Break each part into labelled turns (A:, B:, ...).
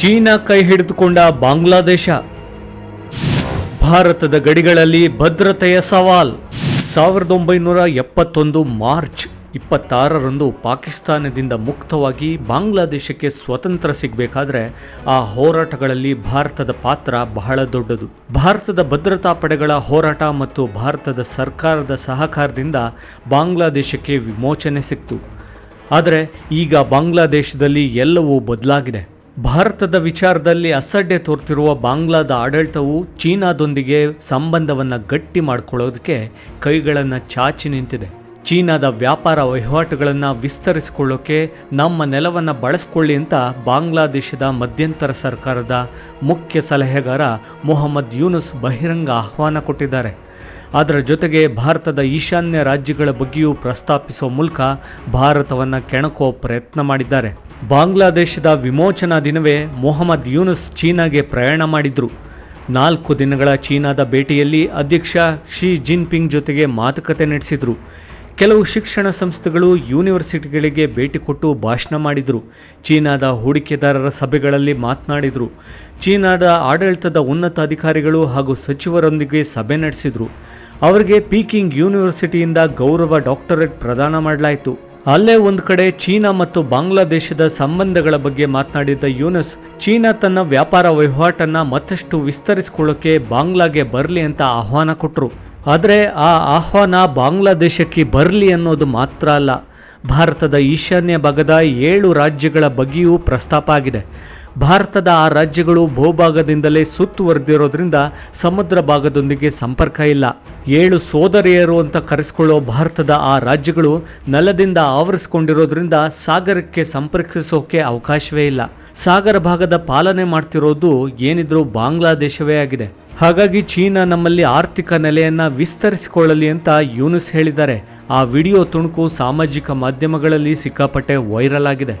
A: China ಕೈ ಹಿಡಿದುಕೊಂಡ ಬಾಂಗ್ಲಾದೇಶ. ಭಾರತದ ಗಡಿಗಳಲ್ಲಿ ಭದ್ರತೆಯ ಸವಾಲ್. ಸಾವಿರದ ಒಂಬೈನೂರ ಎಪ್ಪತ್ತೊಂದು ಮಾರ್ಚ್ ಇಪ್ಪತ್ತಾರರಂದು ಪಾಕಿಸ್ತಾನದಿಂದ ಮುಕ್ತವಾಗಿ ಬಾಂಗ್ಲಾದೇಶಕ್ಕೆ ಸ್ವತಂತ್ರ ಸಿಗಬೇಕಾದ್ರೆ ಆ ಹೋರಾಟಗಳಲ್ಲಿ ಭಾರತದ ಪಾತ್ರ ಬಹಳ ದೊಡ್ಡದು. ಭಾರತದ ಭದ್ರತಾ ಪಡೆಗಳ ಹೋರಾಟ ಮತ್ತು ಭಾರತದ ಸರ್ಕಾರದ ಸಹಕಾರದಿಂದ ಬಾಂಗ್ಲಾದೇಶಕ್ಕೆ ವಿಮೋಚನೆ ಸಿಕ್ತು. ಆದರೆ ಈಗ ಬಾಂಗ್ಲಾದೇಶದಲ್ಲಿ ಎಲ್ಲವೂ ಬದಲಾಗಿದೆ. ಭಾರತದ ವಿಚಾರದಲ್ಲಿ ಅಸಡ್ಡೆ ತೋರ್ತಿರುವ ಬಾಂಗ್ಲಾದ ಆಡಳಿತವು ಚೀನಾದೊಂದಿಗೆ ಸಂಬಂಧವನ್ನು ಗಟ್ಟಿ ಮಾಡಿಕೊಳ್ಳೋದಕ್ಕೆ ಕೈಗಳನ್ನು ಚಾಚಿ ನಿಂತಿದೆ. ಚೀನಾದ ವ್ಯಾಪಾರ ವಹಿವಾಟುಗಳನ್ನು ವಿಸ್ತರಿಸಿಕೊಳ್ಳೋಕೆ ನಮ್ಮ ನೆಲವನ್ನು ಬಳಸ್ಕೊಳ್ಳಿ ಅಂತ ಬಾಂಗ್ಲಾದೇಶದ ಮಧ್ಯಂತರ ಸರ್ಕಾರದ ಮುಖ್ಯ ಸಲಹೆಗಾರ ಮೊಹಮ್ಮದ್ ಯೂನುಸ್ ಬಹಿರಂಗ ಆಹ್ವಾನ ಕೊಟ್ಟಿದ್ದಾರೆ. ಅದರ ಜೊತೆಗೆ ಭಾರತದ ಈಶಾನ್ಯ ರಾಜ್ಯಗಳ ಬಗ್ಗೆಯೂ ಪ್ರಸ್ತಾಪಿಸುವ ಮೂಲಕ ಭಾರತವನ್ನು ಕೆಣಕುವ ಪ್ರಯತ್ನ ಮಾಡಿದ್ದಾರೆ. ಬಾಂಗ್ಲಾದೇಶದ ವಿಮೋಚನಾ ದಿನವೇ ಮೊಹಮ್ಮದ್ ಯೂನುಸ್ ಚೀನಾಗೆ ಪ್ರಯಾಣ ಮಾಡಿದ್ರು. ನಾಲ್ಕು ದಿನಗಳ ಚೀನಾದ ಭೇಟಿಯಲ್ಲಿ ಅಧ್ಯಕ್ಷ ಶಿ ಜಿನ್ಪಿಂಗ್ ಜೊತೆಗೆ ಮಾತುಕತೆ ನಡೆಸಿದ್ರು. ಕೆಲವು ಶಿಕ್ಷಣ ಸಂಸ್ಥೆಗಳು ಯೂನಿವರ್ಸಿಟಿಗಳಿಗೆ ಭೇಟಿ ಕೊಟ್ಟು ಭಾಷಣ ಮಾಡಿದರು. ಚೀನಾದ ಹೂಡಿಕೆದಾರರ ಸಭೆಗಳಲ್ಲಿ ಮಾತನಾಡಿದರು. ಚೀನಾದ ಆಡಳಿತದ ಉನ್ನತ ಅಧಿಕಾರಿಗಳು ಹಾಗೂ ಸಚಿವರೊಂದಿಗೆ ಸಭೆ ನಡೆಸಿದರು. ಅವರಿಗೆ ಪೀಕಿಂಗ್ ಯೂನಿವರ್ಸಿಟಿಯಿಂದ ಗೌರವ ಡಾಕ್ಟರೇಟ್ ಪ್ರದಾನ ಮಾಡಲಾಯಿತು. ಅಲ್ಲೇ ಒಂದು ಕಡೆ ಚೀನಾ ಮತ್ತು ಬಾಂಗ್ಲಾದೇಶದ ಸಂಬಂಧಗಳ ಬಗ್ಗೆ ಮಾತನಾಡಿದ್ದ ಯೂನಸ್, ಚೀನಾ ತನ್ನ ವ್ಯಾಪಾರ ವಹಿವಾಟನ್ನು ಮತ್ತಷ್ಟು ವಿಸ್ತರಿಸಿಕೊಳ್ಳೋಕೆ ಬಾಂಗ್ಲಾಗೆ ಬರಲಿ ಅಂತ ಆಹ್ವಾನ ಕೊಟ್ಟರು ಆದರೆ ಆ ಆಹ್ವಾನ ಬಾಂಗ್ಲಾದೇಶಕ್ಕೆ ಬರಲಿ ಅನ್ನೋದು ಮಾತ್ರ ಅಲ್ಲ, ಭಾರತದ ಈಶಾನ್ಯ ಭಾಗದ ಏಳು ರಾಜ್ಯಗಳ ಬಗ್ಗೆಯೂ ಪ್ರಸ್ತಾಪ ಆಗಿದೆ. ಭಾರತದ ಆ ರಾಜ್ಯಗಳು ಭೂಭಾಗದಿಂದಲೇ ಸುತ್ತುವರೆದಿರೋದ್ರಿಂದ ಸಮುದ್ರ ಭಾಗದೊಂದಿಗೆ ಸಂಪರ್ಕ ಇಲ್ಲ. ಏಳು ಸೋದರಿಯರು ಅಂತ ಕರೆಸಿಕೊಳ್ಳೋ ಭಾರತದ ಆ ರಾಜ್ಯಗಳು ನೆಲದಿಂದ ಆವರಿಸಿಕೊಂಡಿರೋದ್ರಿಂದ ಸಾಗರಕ್ಕೆ ಸಂಪರ್ಕಿಸೋಕೆ ಅವಕಾಶವೇ ಇಲ್ಲ. ಸಾಗರ ಭಾಗದ ಪಾಲನೆ ಮಾಡ್ತಿರೋದು ಏನಿದ್ರೂ ಬಾಂಗ್ಲಾದೇಶವೇ ಆಗಿದೆ. ಹಾಗಾಗಿ ಚೀನಾ ನಮ್ಮಲ್ಲಿ ಆರ್ಥಿಕ ನೆಲೆಯನ್ನ ವಿಸ್ತರಿಸಿಕೊಳ್ಳಲಿ ಅಂತ ಯೂನುಸ್ ಹೇಳಿದ್ದಾರೆ. ಆ ವಿಡಿಯೋ ತುಣುಕು ಸಾಮಾಜಿಕ ಮಾಧ್ಯಮಗಳಲ್ಲಿ ಸಿಕ್ಕಾಪಟ್ಟೆ ವೈರಲ್ ಆಗಿದೆ.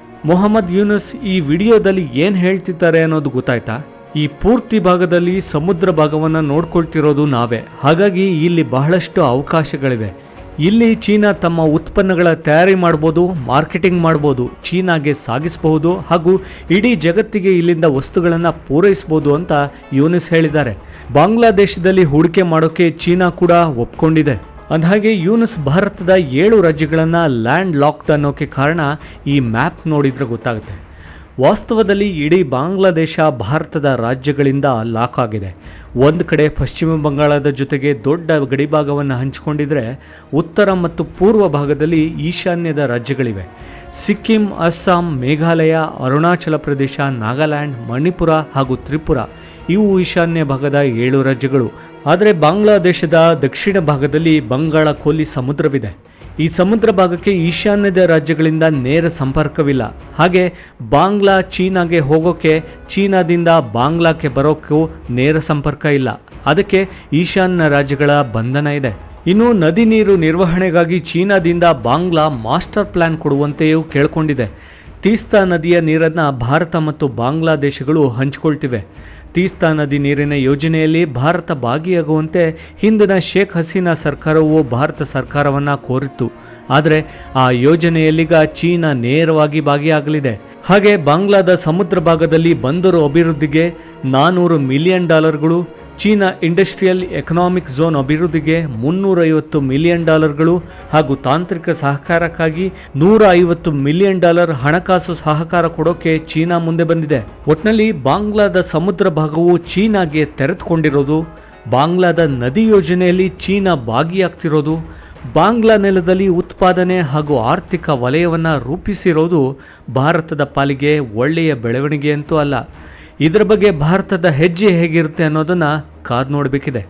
A: ಮೊಹಮ್ಮದ್ ಯೂನುಸ್ ಈ ವಿಡಿಯೋದಲ್ಲಿ ಏನು ಹೇಳ್ತಿದ್ದಾರೆ ಅನ್ನೋದು ಗೊತ್ತಾಯ್ತಾ? ಈ ಪೂರ್ತಿ ಭಾಗದಲ್ಲಿ ಸಮುದ್ರ ಭಾಗವನ್ನು ನೋಡ್ಕೊಳ್ತಿರೋದು ನಾವೇ. ಹಾಗಾಗಿ ಇಲ್ಲಿ ಬಹಳಷ್ಟು ಅವಕಾಶಗಳಿವೆ. ಇಲ್ಲಿ ಚೀನಾ ತಮ್ಮ ಉತ್ಪನ್ನಗಳ ತಯಾರಿ ಮಾಡ್ಬೋದು, ಮಾರ್ಕೆಟಿಂಗ್ ಮಾಡ್ಬೋದು, ಚೀನಾಗೆ ಸಾಗಿಸಬಹುದು ಹಾಗೂ ಇಡೀ ಜಗತ್ತಿಗೆ ಇಲ್ಲಿಂದ ವಸ್ತುಗಳನ್ನು ಪೂರೈಸಬಹುದು ಅಂತ ಯೂನಿಸ್ ಹೇಳಿದ್ದಾರೆ. ಬಾಂಗ್ಲಾದೇಶದಲ್ಲಿ ಹೂಡಿಕೆ ಮಾಡೋಕ್ಕೆ ಚೀನಾ ಕೂಡ ಒಪ್ಕೊಂಡಿದೆ. ಅಂದಹಾಗೆ ಯೂನಸ್ ಭಾರತದ ಏಳು ರಾಜ್ಯಗಳನ್ನು ಲ್ಯಾಂಡ್ ಲಾಕ್ಡ್ ಅನ್ನೋಕ್ಕೆ ಕಾರಣ ಈ ಮ್ಯಾಪ್ ನೋಡಿದ್ರೆ ಗೊತ್ತಾಗುತ್ತೆ. ವಾಸ್ತವದಲ್ಲಿ ಇಡೀ ಬಾಂಗ್ಲಾದೇಶ ಭಾರತದ ರಾಜ್ಯಗಳಿಂದ ಲಾಕ್ ಆಗಿದೆ. ಒಂದು ಕಡೆ ಪಶ್ಚಿಮ ಬಂಗಾಳದ ಜೊತೆಗೆ ದೊಡ್ಡ ಗಡಿಭಾಗವನ್ನು ಹಂಚಿಕೊಂಡಿದ್ರೆ ಉತ್ತರ ಮತ್ತು ಪೂರ್ವ ಭಾಗದಲ್ಲಿ ಈಶಾನ್ಯದ ರಾಜ್ಯಗಳಿವೆ. ಸಿಕ್ಕಿಂ, ಅಸ್ಸಾಂ, ಮೇಘಾಲಯ, ಅರುಣಾಚಲ ಪ್ರದೇಶ, ನಾಗಾಲ್ಯಾಂಡ್, ಮಣಿಪುರ ಹಾಗೂ ತ್ರಿಪುರ ಇವು ಈಶಾನ್ಯ ಭಾಗದ ಏಳು ರಾಜ್ಯಗಳು ಆದರೆ ಬಾಂಗ್ಲಾದೇಶದ ದಕ್ಷಿಣ ಭಾಗದಲ್ಲಿ ಬಂಗಾಳ ಕೋಲಿ ಸಮುದ್ರವಿದೆ. ಈ ಸಮುದ್ರ ಭಾಗಕ್ಕೆ ಈಶಾನ್ಯದ ರಾಜ್ಯಗಳಿಂದ ನೇರ ಸಂಪರ್ಕವಿಲ್ಲ. ಹಾಗೆ ಬಾಂಗ್ಲಾ ಚೀನಾಗೆ ಹೋಗೋಕೆ, ಚೀನಾದಿಂದ ಬಾಂಗ್ಲಾಕ್ಕೆ ಬರೋಕ್ಕೂ ನೇರ ಸಂಪರ್ಕ ಇಲ್ಲ. ಅದಕ್ಕೆ ಈಶಾನ್ಯ ರಾಜ್ಯಗಳ ಬಂಧನ ಇದೆ. ಇನ್ನು ನದಿ ನೀರು ನಿರ್ವಹಣೆಗಾಗಿ ಚೀನಾದಿಂದ ಬಾಂಗ್ಲಾ ಮಾಸ್ಟರ್ ಪ್ಲ್ಯಾನ್ ಕೊಡುವಂತೆಯೂ ಕೇಳ್ಕೊಂಡಿದೆ. ತೀಸ್ತಾ ನದಿಯ ನೀರನ್ನು ಭಾರತ ಮತ್ತು ಬಾಂಗ್ಲಾದೇಶಗಳು ಹಂಚಿಕೊಳ್ತಿವೆ. ತೀಸ್ತಾ ನದಿ ನೀರಿನ ಯೋಜನೆಯಲ್ಲಿ ಭಾರತ ಭಾಗಿಯಾಗುವಂತೆ ಹಿಂದಿನ ಶೇಖ್ ಹಸೀನಾ ಸರ್ಕಾರವು ಭಾರತ ಸರ್ಕಾರವನ್ನು ಕೋರಿತ್ತು. ಆದರೆ ಆ ಯೋಜನೆಯಲ್ಲಿಗ ಚೀನಾ ನೇರವಾಗಿ ಭಾಗಿಯಾಗಲಿದೆ. ಹಾಗೆ ಬಾಂಗ್ಲಾದ ಸಮುದ್ರ ಭಾಗದಲ್ಲಿ ಬಂದರು ಅಭಿವೃದ್ಧಿಗೆ ನಾನ್ನೂರು ಮಿಲಿಯನ್ ಡಾಲರ್ಗಳು ಚೀನಾ ಇಂಡಸ್ಟ್ರಿಯಲ್ ಎಕನಾಮಿಕ್ ಝೋನ್ ಅಭಿವೃದ್ಧಿಗೆ ಮುನ್ನೂರೈವತ್ತು ಮಿಲಿಯನ್ ಡಾಲರ್ಗಳು ಹಾಗೂ ತಾಂತ್ರಿಕ ಸಹಕಾರಕ್ಕಾಗಿ ನೂರ ಐವತ್ತು ಮಿಲಿಯನ್ ಡಾಲರ್ ಹಣಕಾಸು ಸಹಕಾರ ಕೊಡೋಕೆ ಚೀನಾ ಮುಂದೆ ಬಂದಿದೆ. ಒಟ್ನಲ್ಲಿ ಬಾಂಗ್ಲಾದ ಸಮುದ್ರ ಭಾಗವು ಚೀನಾಗೆ ತೆರೆದುಕೊಂಡಿರೋದು, ಬಾಂಗ್ಲಾದ ನದಿ ಯೋಜನೆಯಲ್ಲಿ ಚೀನಾ ಭಾಗಿಯಾಗ್ತಿರೋದು, ಬಾಂಗ್ಲಾ ನೆಲದಲ್ಲಿ ಉತ್ಪಾದನೆ ಹಾಗೂ ಆರ್ಥಿಕ ವಲಯವನ್ನು ರೂಪಿಸಿರೋದು ಭಾರತದ ಪಾಲಿಗೆ ಒಳ್ಳೆಯ ಬೆಳವಣಿಗೆಯಂತೂ ಅಲ್ಲ. ಇದರ ಬಗ್ಗೆ ಭಾರತದ ಹೆಜ್ಜೆ ಹೇಗಿರುತ್ತೆ ಅನ್ನೋದನ್ನು ಕಾದು ನೋಡಬೇಕಿದೆ.